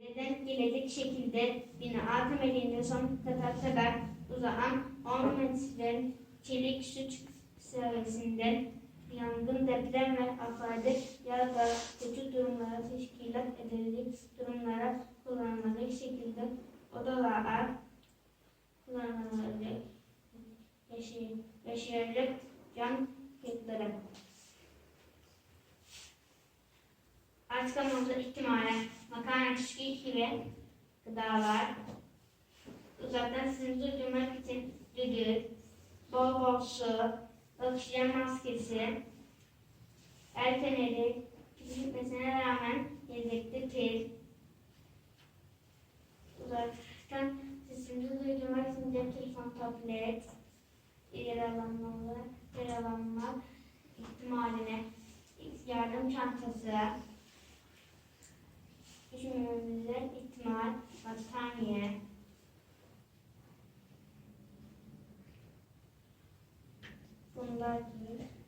Neden gelecek şekilde bina temelinde son kadar uzanan 10 metre çelik su seviyesinden yangın, deprem ve afet ya da kötü durumlara teşkilat edilecek durumlara kullanılacak şekilde odalara kullanılacak yaşay- yaşayacak can kayıtları. Artık mevzu ihtimalen makarna çeşitli ve gıdalar. Uzaktan sizi durdurmak için düdük, bol bol su, oksijen maskesi, el feneri, gitmesine rağmen yedekli pil. Uzaktan sesimizi duydurmak için cep telefon, tablet, yaralanmalı, yaralanma ihtimaline yardım çantası, Düşünmemize ihtimal, battaniye, bunlar gibi.